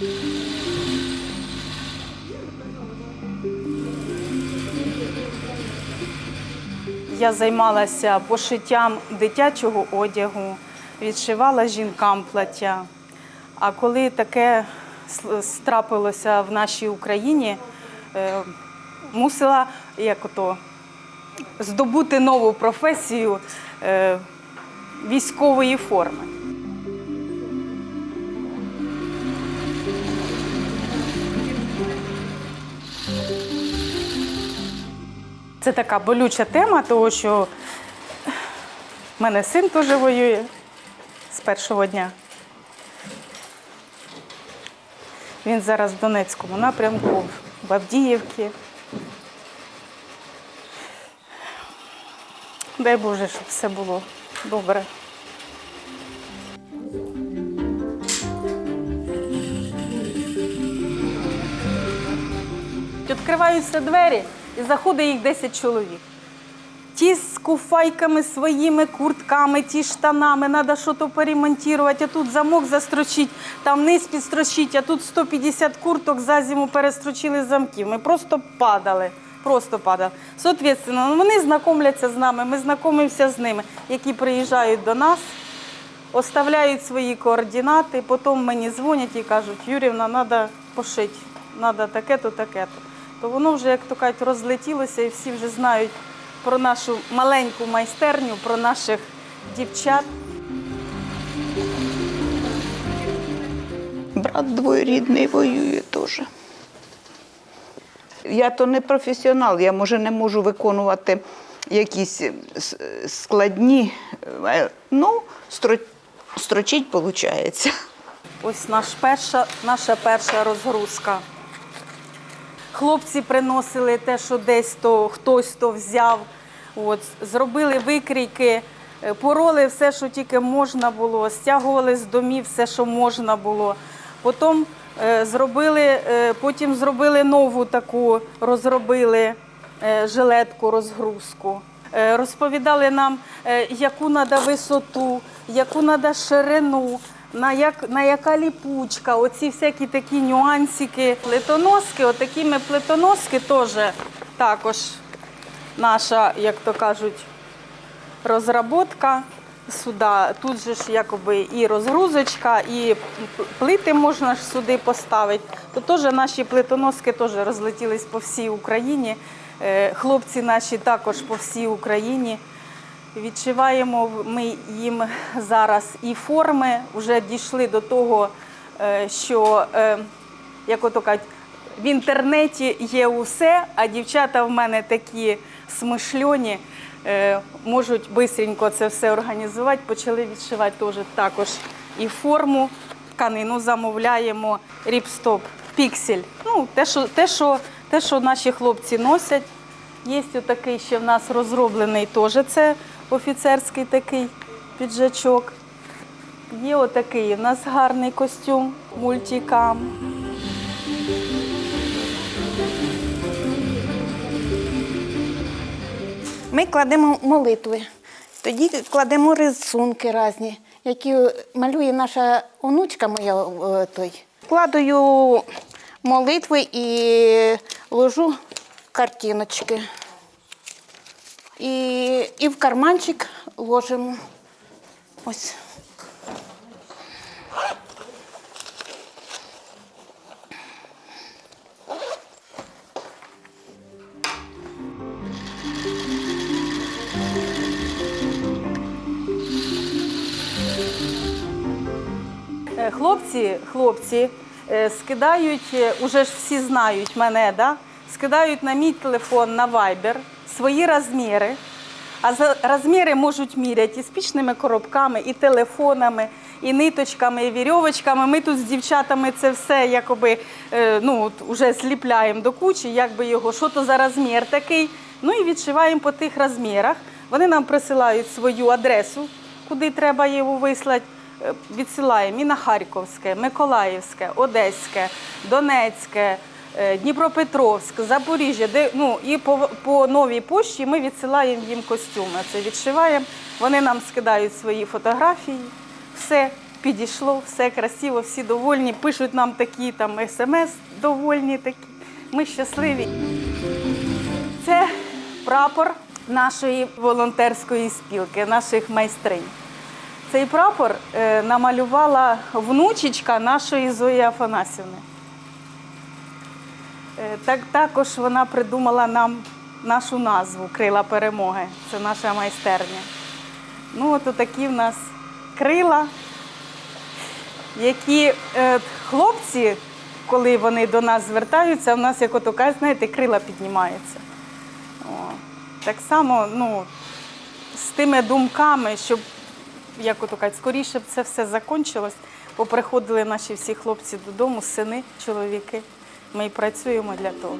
Я займалася пошиттям дитячого одягу, відшивала жінкам плаття. А коли таке страпилося в нашій Україні, е, мусила як ото, здобути нову професію е, військової форми. Це така болюча тема, тому що в мене син теж воює з першого дня. Він зараз в Донецькому напрямку, в Авдіївці. Дай Боже, щоб все було добре. Відкриваються двері і заходить їх 10 чоловік. Ті з куфайками своїми куртками, ті штанами, треба щось поремонтувати, а тут замок застрочить, там низ підстрочить, а тут 150 курток за зиму перестрочили замків. Ми просто падали. Просто падали. Соответственно, ну, вони знайомляться з нами, ми знайомимося з ними, які приїжджають до нас, оставляють свої координати, потім мені дзвонять і кажуть, Юрівна, треба пошити, треба таке-то, таке-то. То воно вже, як то кажуть, розлетілося і всі вже знають про нашу маленьку майстерню, про наших дівчат. Брат двоюрідний воює теж. Я то не професіонал, я може не можу виконувати якісь е, складні, е, ну, строчить виходить. Ось наш перша, наша перша розгрузка. Хлопці приносили те, що десь то хтось то взяв. От, зробили викрійки, е, пороли все, що тільки можна було, стягували з домів все, що можна було. Потім е, зробили, е, потім зробили нову таку, розробили е, жилетку, розгрузку. Е, Розповідали нам, е, яку треба висоту, яку треба ширину, на, як, на яка ліпучка, оці всякі такі нюансики. Плитоноски, отакими плитоноски теж також наша, як то кажуть, розробка сюди. Тут же ж якоби і розгрузочка, і плити можна ж сюди поставити. То теж наші плитоноски теж розлетілись по всій Україні. Е, Хлопці наші також по всій Україні. Відшиваємо ми їм зараз і форми. Вже дійшли до того, е, що е, як ото кажуть, в інтернеті є усе, а дівчата в мене такі смишльоні, е, можуть швидко це все організувати. Почали відшивати теж також і форму, тканину замовляємо, ріпстоп, піксель. Ну, те, що, те, що, те, що наші хлопці носять. Є такий ще в нас розроблений теж це офіцерський такий піджачок. Є отакий у нас гарний костюм, мультикам. Ми кладемо молитви, тоді кладемо рисунки різні, які малює наша онучка моя. е, Той. Кладаю молитви і ложу картиночки. І, і в карманчик ложимо. Ось. Е, Хлопці, хлопці е, скидають, е, уже ж всі знають мене, да? скидають на мій телефон на Viber свої розміри. А розміри можуть міряти і спічними коробками, і телефонами, і ниточками, і вірьовочками. Ми тут з дівчатами це все якоби е, ну, от уже зліпляємо до кучі, як би його, що то за розмір такий. Ну і відшиваємо по тих розмірах. Вони нам присилають свою адресу, куди треба його вислати. Е, Відсилаємо і на Харківське, Миколаївське, Одеське, Донецьке, Дніпропетровськ, Запоріжжя, де ну і по, по новій пошті ми відсилаємо їм костюми. Це відшиваємо. Вони нам скидають свої фотографії, все. підійшло, все красиво, всі довольні. Пишуть нам такі там смс довольні такі. Ми щасливі. Це прапор нашої волонтерської спілки, наших майстринь. Цей прапор е, намалювала внучечка нашої Зої Афанасівни. Е, Так, також вона придумала нам нашу назву Крила перемоги. Це наша майстерня. Ну, от такі в нас крила, які е, хлопці, коли вони до нас звертаються, в нас, як ото кажуть, знаєте, крила піднімаються. О, так само, ну, з тими думками, щоб, як ото кажуть, скоріше б це все закінчилось, поприходили наші всі хлопці додому, сини, чоловіки. Ми працюємо для того.